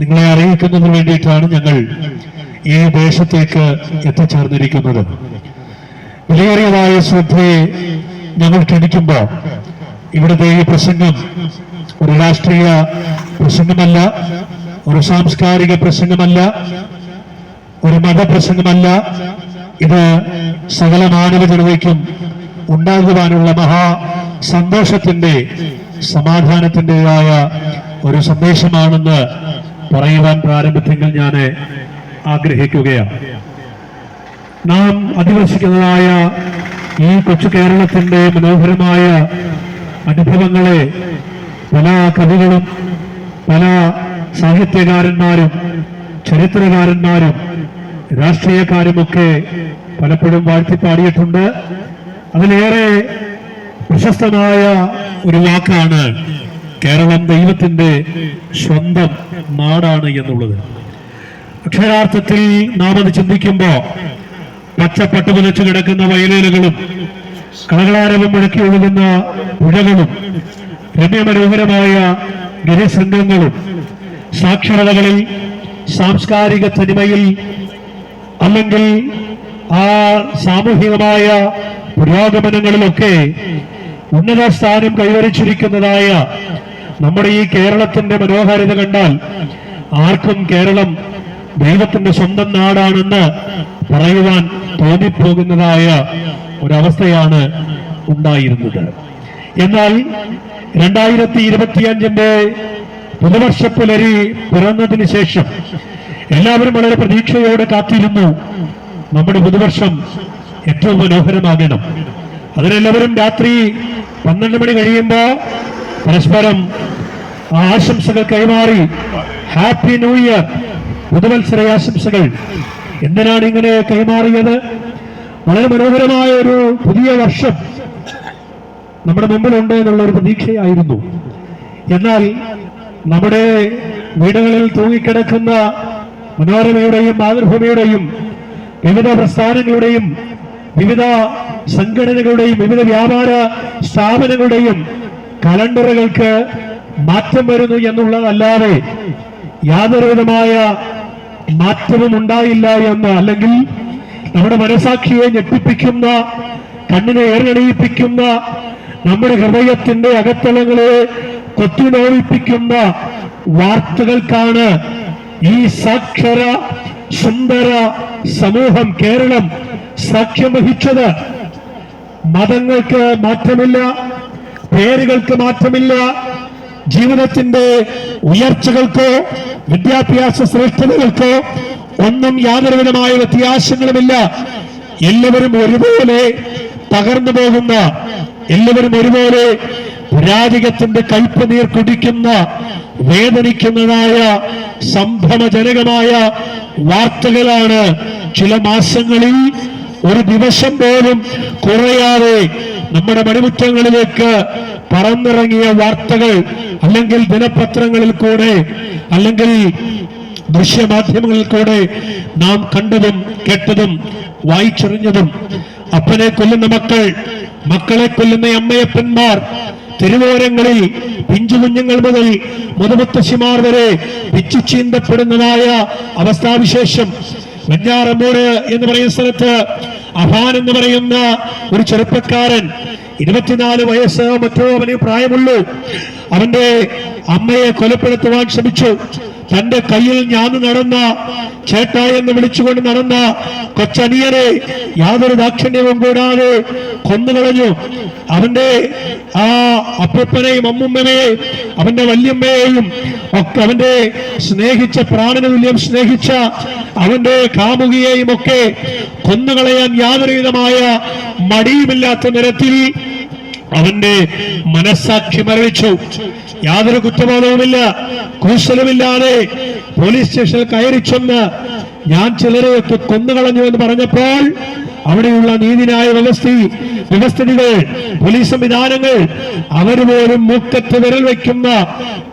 നിങ്ങളെ അറിയിക്കുന്നതിന് വേണ്ടിയിട്ടാണ് ഞങ്ങൾ ഈ ദേശത്തേക്ക് എത്തിച്ചേർന്നിരിക്കുന്നത്. വിലയേറിയതായ ശ്രദ്ധയെ ഞങ്ങൾ ക്ഷണിക്കുമ്പോൾ ഇവിടുത്തെ ഈ പ്രസംഗം ഒരു രാഷ്ട്രീയ പ്രസംഗമല്ല ഒരു സാംസ്കാരിക പ്രസംഗമല്ല ഒരു മതപ്രസംഗമല്ല. ഇത് സകല മാനവ ജനതയ്ക്കും ഉണ്ടാകുവാനുള്ള മഹാ സന്തോഷത്തിന്റെ സമാധാനത്തിന്റെതായ ഒരു സന്ദേശമാണെന്ന് പറയുവാൻ പ്രാരംഭത്തിൽ ഞാൻ ആഗ്രഹിക്കുകയാണ്. നാം അധിവസിക്കുന്നതായ ഈ കൊച്ചു കേരളത്തിന്റെ മനോഹരമായ അനുഭവങ്ങളെ പല കവികളും പല സാഹിത്യകാരന്മാരും ചരിത്രകാരന്മാരും രാഷ്ട്രീയക്കാരുമൊക്കെ പലപ്പോഴും വാഴ്ത്തിപ്പാടിയിട്ടുണ്ട്. അതിലേറെ പ്രശസ്തമായ ഒരു വാക്കാണ് കേരളം ദൈവത്തിന്റെ സ്വന്തം നാടാണ് എന്നുള്ളത്. അക്ഷരാർത്ഥത്തിൽ നാം അത് ചിന്തിക്കുമ്പോൾ പച്ചപ്പട്ട് പുലച്ചു കിടക്കുന്ന വയലേലുകളും കളകളാരവം മുഴക്കി ഒഴുകുന്ന പുഴകളും രമ്യമനോഹരമായ ഗിരിശൃംഗങ്ങളും സാക്ഷരതകളിൽ സാംസ്കാരിക തനിമയിൽ അല്ലെങ്കിൽ ആ സാമൂഹികമായ പുരോഗമനങ്ങളിലൊക്കെ ഉന്നത സ്ഥാനം കൈവരിച്ചിരിക്കുന്നതായ നമ്മുടെ ഈ കേരളത്തിന്റെ മനോഹാരിത കണ്ടാൽ ആർക്കും കേരളം ദൈവത്തിന്റെ സ്വന്തം നാടാണെന്ന് പറയുവാൻ തോന്നിപ്പോകുന്നതായ ഒരവസ്ഥയാണ് ഉണ്ടായിരുന്നത്. എന്നാൽ രണ്ടായിരത്തി ഇരുപത്തിയഞ്ചിന്റെ പുതുവർഷ പുലരി പിറന്നതിന് ശേഷം എല്ലാവരും വളരെ പ്രതീക്ഷയോടെ കാത്തിരുന്നു നമ്മുടെ പുതുവർഷം ഏറ്റവും മനോഹരമാകണം. അതിനെല്ലാവരും രാത്രി പന്ത്രണ്ട് മണി കഴിയുമ്പോ പരസ്പരം ആശംസകൾ കൈമാറി. ഹാപ്പി ന്യൂ ഇയർ പുതുവത്സര ആശംസകൾ എന്തിനാണ് ഇങ്ങനെ കൈമാറിയത്? വളരെ മനോഹരമായ ഒരു പുതിയ വർഷം നമ്മുടെ മുമ്പിലുണ്ട് എന്നുള്ള ഒരു പ്രതീക്ഷയായിരുന്നു. എന്നാൽ നമ്മുടെ വീടുകളിൽ തൂങ്ങിക്കിടക്കുന്ന മനോരമയുടെയും മാതൃഭൂമിയുടെയും വിവിധ പ്രസ്ഥാനങ്ങളുടെയും വിവിധ സംഘടനകളുടെയും വിവിധ വ്യാപാര സ്ഥാപനങ്ങളുടെയും കലണ്ടറുകൾക്ക് മാറ്റം വരുന്നു എന്നുള്ളതല്ലാതെ യാതൊരു വിധമായ മാറ്റവും ഉണ്ടായില്ല എന്ന് അല്ലെങ്കിൽ നമ്മുടെ മനസാക്ഷിയെ ഞെട്ടിപ്പിക്കുന്ന കണ്ണിനെ ഏറണിയിപ്പിക്കുന്ന നമ്മുടെ ഹൃദയത്തിന്റെ അകത്തളങ്ങളെ കൊത്തിനോവിപ്പിക്കുന്ന വാർത്തകൾക്കാണ് ഈ സാക്ഷര സുന്ദര സമൂഹം കേരളം സാക്ഷ്യം വഹിച്ചത്. മതങ്ങൾക്ക് മാറ്റമില്ല. പേരുകൾക്ക് മാറ്റമില്ല. ജീവിതത്തിന്റെ ഉയർച്ചകൾക്കോ വിദ്യാഭ്യാസ ശ്രേഷ്ഠതകൾക്കോ ഒന്നും യാതൊരുവിധമായ വ്യത്യാസങ്ങളുമില്ല. എല്ലാവരും ഒരുപോലെ തകർന്നു പോകുന്ന എല്ലാവരും ഒരുപോലെ പുരാതികത്തിന്റെ കൽപ്പനീർ കുടിക്കുന്ന വേദനിക്കുന്നതായ സംഭവജനകമായ വാർത്തകളാണ് ചില മാസങ്ങളിൽ ഒരു ദിവസം പോലും കുറയാതെ നമ്മുടെ മണിമുറ്റങ്ങളിലേക്ക് പറന്നിറങ്ങിയ വാർത്തകൾ അല്ലെങ്കിൽ ദിനപത്രങ്ങളിൽ കൂടെ അല്ലെങ്കിൽ ദൃശ്യമാധ്യമങ്ങളിൽ കൂടെ നാം കണ്ടതും കേട്ടതും വായിച്ചറിഞ്ഞതും അപ്പനെ കൊല്ലുന്ന മക്കൾ മക്കളെ കൊല്ലുന്ന അമ്മയപ്പന്മാർ തെരുവോരങ്ങളിൽ പിഞ്ചു കുഞ്ഞുങ്ങൾ മുതൽ മുതുമുത്തശ്ശിമാർ വരെ പിച്ചു ചീന്തപ്പെടുന്നതായ അവസ്ഥാവിശേഷം. വെഞ്ഞാറമ്മൂട് എന്ന് പറയുന്ന സ്ഥലത്ത് അഹാൻ എന്ന് പറയുന്ന ഒരു ചെറുപ്പക്കാരൻ ഇരുപത്തിനാല് വയസ്സ് മറ്റോ അവന് പ്രായമുള്ളൂ. അവന്റെ അമ്മയെ കൊലപ്പെടുത്തുവാൻ ശ്രമിച്ചു. തന്റെ കയ്യിൽ ഞാൻ നടന്ന ചേട്ട എന്ന് വിളിച്ചുകൊണ്ട് നടന്ന കൊച്ചനിയനെ യാതൊരു ദാക്ഷിണ്യവും കൂടാതെ കൊന്നുകളഞ്ഞു. അവന്റെ ആ അപ്പൂപ്പനെയും അമ്മുമ്മനെയും അവന്റെ വല്യമ്മയെയും അവന്റെ സ്നേഹിച്ച പ്രാണന തുല്യം സ്നേഹിച്ച അവന്റെ കാമുകിയെയും ഒക്കെ കൊന്നുകളയാൻ യാതൊരു വിധമായ മടിയുമില്ലാത്ത നിരത്തിൽ അവന്റെ മനസ്സാക്ഷി മരവിച്ചു. യാതൊരു കുറ്റബോധവുമില്ല. കൂശലുമില്ലാതെ പോലീസ് സ്റ്റേഷനിൽ കയറി ചെന്ന് ഞാൻ ചിലരെ ഒക്കെ കൊന്നുകളഞ്ഞു എന്ന് പറഞ്ഞപ്പോൾ അവിടെയുള്ള നീതിന്യായ വ്യവസ്ഥ വ്യവസ്ഥിതികൾ പോലീസ് സംവിധാനങ്ങൾ അവർ പോലും മുക്കത്ത് വിരൽ വയ്ക്കുന്ന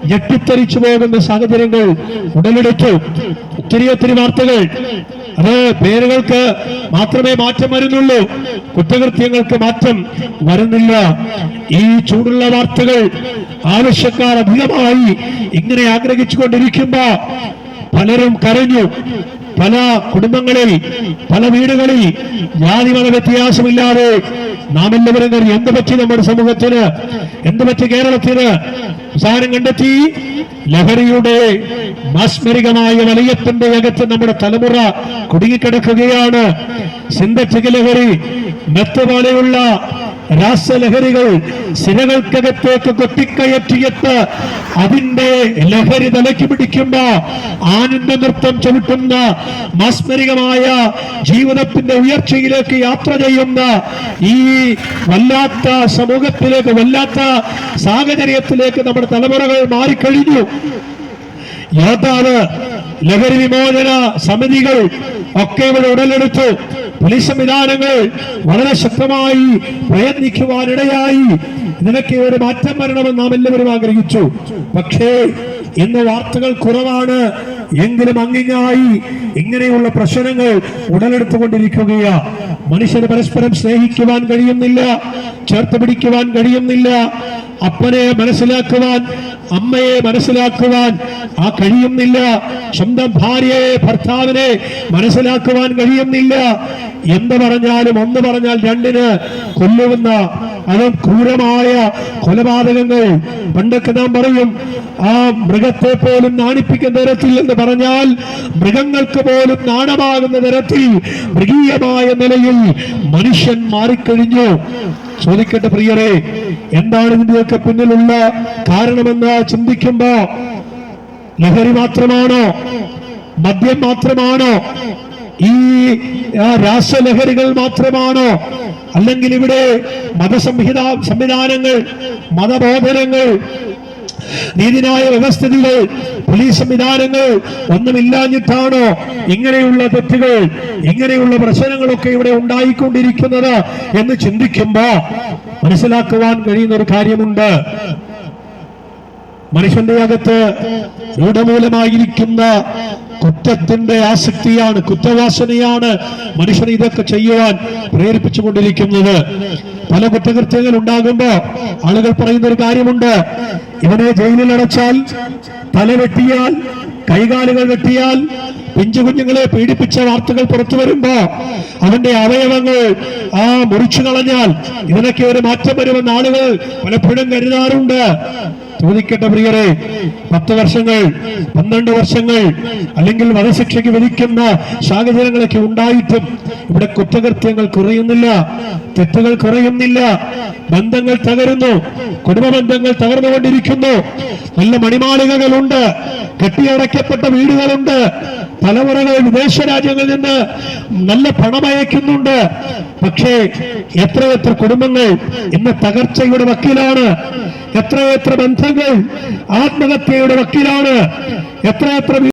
ഞെട്ടിത്തെറിച്ചു പോകുന്ന സാഹചര്യങ്ങൾ ഉടലെടുത്തു. ഒത്തിരി ഒത്തിരി വാർത്തകൾ. അത് പേരുകൾക്ക് മാത്രമേ മാറ്റം വരുന്നുള്ളൂ. കുറ്റകൃത്യങ്ങൾക്ക് മാറ്റം വരുന്നില്ല. ഈ ചൂടുള്ള വാർത്തകൾ ആവശ്യക്കാർ അധികമായി ഇങ്ങനെ ആഗ്രഹിച്ചുകൊണ്ടിരിക്കുമ്പോ പലരും കരഞ്ഞു. പല കുടുംബങ്ങളിൽ പല വീടുകളിൽ ജാതിമത വ്യത്യാസമില്ലാതെ നാം എല്ലാവരും കരുതി എന്ത് പറ്റി നമ്മുടെ സമൂഹത്തിന്? എന്ത് പറ്റി കേരളത്തിന്? സാരം കണ്ടെത്തി. ലഹരിയുടെ മാസ്മരികമായ വലയത്തിന്റെ അകത്ത് നമ്മുടെ തലമുറ കുടുങ്ങിക്കിടക്കുകയാണ്. സിന്തറ്റിക് ലഹരി മെത്ത് പോലെയുള്ള രാസലഹരികൾ സിരകൾക്കകത്തേക്ക് കൊത്തിക്കയറ്റിയിട്ട് അതിന്റെ ലഹരി തലയ്ക്ക് പിടിക്കുമ്പോ ആനന്ദ നൃത്തം ചവിട്ടുന്ന മാസ്മരികമായ ജീവിതത്തിന്റെ ഉയർച്ചയിലേക്ക് യാത്ര ചെയ്യുന്ന ഈ വല്ലാത്ത സമൂഹത്തിലേക്ക് വല്ലാത്ത സാഹചര്യത്തിലേക്ക് നമ്മുടെ തലമുറകൾ മാറിക്കഴിഞ്ഞു. യാത്ര ലഹരി വിമോചന സമിതികൾ ഒക്കെ ഇവിടെ ഉടലെടുത്തു. പോലീസ് സംവിധാനങ്ങൾ വളരെ ശക്തമായി പ്രയത്നിക്കുവാനിടയായി. നിനക്ക് ഒരു മാറ്റം വരണമെന്ന് നാം എല്ലാവരും ആഗ്രഹിച്ചു. പക്ഷേ ഇന്ന് വാർത്തകൾ കുറവാണ്. എങ്കിലും അങ്ങിങ്ങായി ഇങ്ങനെയുള്ള പ്രശ്നങ്ങൾ ഉടലെടുത്തുകൊണ്ടിരിക്കുകയാ. മനുഷ്യന് പരസ്പരം സ്നേഹിക്കുവാൻ കഴിയുന്നില്ല ചേർത്ത് പിടിക്കുവാൻ കഴിയുന്നില്ല. അപ്പനെ മനസ്സിലാക്കുവാൻ അമ്മയെ മനസ്സിലാക്കുവാൻ ആ കഴിയുന്നില്ല. സ്വന്തം ഭാര്യയെ ഭർത്താവിനെ മനസ്സിലാക്കുവാൻ കഴിയുന്നില്ല. എന്ത് പറഞ്ഞാലും ഒന്ന് പറഞ്ഞാൽ രണ്ടിന് കൊല്ലുന്ന അതും ക്രൂരമായ കൊലപാതകങ്ങൾ പണ്ടൊക്കെ നാം പറയും ആ മൃഗത്തെ പോലും നാണിപ്പിക്കുന്ന തരത്തിൽ എന്ന് പറഞ്ഞാൽ മൃഗങ്ങൾക്ക് പോലും നാണമാകുന്ന തരത്തിൽ മൃഗീയമായ നിലയിൽ മനുഷ്യൻ മാറിക്കഴിഞ്ഞു. ചോദിക്കട്ടെ പ്രിയരെ എന്താണ് ഇതിന്റെയൊക്കെ പിന്നിലുള്ള കാരണമെന്ന് ചിന്തിക്കുമ്പോ ലഹരി മാത്രമാണോ മദ്യം മാത്രമാണോ ഈ രാസലഹരികൾ മാത്രമാണോ അല്ലെങ്കിൽ ഇവിടെ മതസംഹിത സംവിധാനങ്ങൾ മതബോധനങ്ങൾ നീതിന്യായ വ്യവസ്ഥിതികൾ പോലീസ് സംവിധാനങ്ങൾ ഒന്നുമില്ലാഞ്ഞിട്ടാണോ ഇങ്ങനെയുള്ള തെറ്റുകൾ ഇങ്ങനെയുള്ള പ്രശ്നങ്ങളൊക്കെ ഇവിടെ ഉണ്ടായിക്കൊണ്ടിരിക്കുന്നത് എന്ന് ചിന്തിക്കുമ്പോ മനസ്സിലാക്കുവാൻ കഴിയുന്ന ഒരു കാര്യമുണ്ട്. മനുഷ്യന്റെ അകത്ത് രൂഢമൂലമായിരിക്കുന്ന കുറ്റത്തിന്റെ ആസക്തിയാണ് കുറ്റവാസനയാണ് മനുഷ്യനെ ഇതൊക്കെ ചെയ്യുവാൻ പ്രേരിപ്പിച്ചുകൊണ്ടിരിക്കുന്നത്. പല കുറ്റകൃത്യങ്ങൾ ഉണ്ടാകുമ്പോ ആളുകൾ പറയുന്ന ഒരു കാര്യമുണ്ട്. ഇവനെ ജയിലിൽ അടച്ചാൽ തല വെട്ടിയാൽ കൈകാലുകൾ വെട്ടിയാൽ പിഞ്ചു കുഞ്ഞുങ്ങളെ പീഡിപ്പിച്ച വാർത്തകൾ പുറത്തു വരുമ്പോ അവന്റെ അവയവങ്ങൾ ആ മുറിച്ചു കളഞ്ഞാൽ ഇതിനൊക്കെ ഒരു മാറ്റം വരുമെന്ന് ആളുകൾ പലപ്പോഴും കരുതാറുണ്ട്. ചോദിക്കട്ടെ പ്രിയരെ പത്ത് വർഷങ്ങൾ പന്ത്രണ്ട് വർഷങ്ങൾ അല്ലെങ്കിൽ വധശിക്ഷയ്ക്ക് വിധിക്കുന്ന സാഹചര്യങ്ങളൊക്കെ ഉണ്ടായിട്ടും ഇവിടെ കുറ്റകൃത്യങ്ങൾ കുറയുന്നില്ല. തെറ്റുകൾ കുറയുന്നില്ല. ബന്ധങ്ങൾ തകരുന്നു. കുടുംബ ബന്ധങ്ങൾ തകർന്നുകൊണ്ടിരിക്കുന്നു. നല്ല മണിമാളികകളുണ്ട്. കെട്ടിയടയ്ക്കപ്പെട്ട വീടുകളുണ്ട്. തലമുറകൾ വിദേശ രാജ്യങ്ങളിൽ നിന്ന് നല്ല പണമയക്കുന്നുണ്ട് പക്ഷേ എത്രയെത്ര കുടുംബങ്ങൾ ഇന്ന് തകർച്ചയുടെ വക്കീലാണ്. എത്രയെത്ര ബന്ധങ്ങൾ ആത്മഹത്യയുടെ വക്കീലാണ്. എത്രയെത്ര